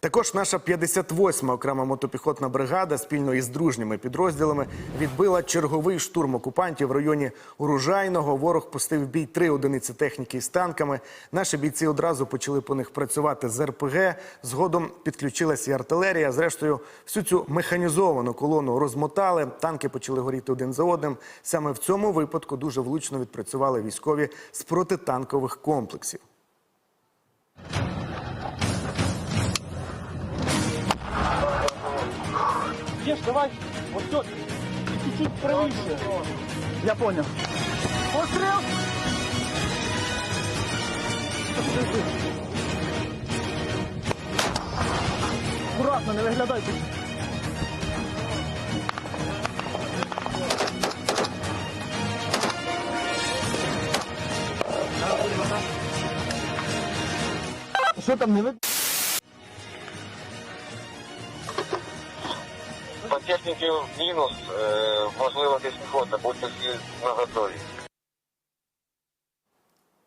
Також наша 58-ма окрема мотопіхотна бригада спільно із дружніми підрозділами відбила черговий штурм окупантів в районі Уружайного. Ворог пустив в бій три одиниці техніки з танками. Наші бійці одразу почали по них працювати з РПГ. Згодом підключилася і артилерія. Зрештою, всю цю механізовану колону розмотали. Танки почали горіти один за одним. Саме в цьому випадку дуже влучно відпрацювали військові з протитанкових комплексів. Ешь, давай. Вот все. Чуть-чуть правее. Я понял. Пострел! Аккуратно, не виглядайте. Що там не ви? По в мінус, е, можливо, десь піхота, будьте всі на готові.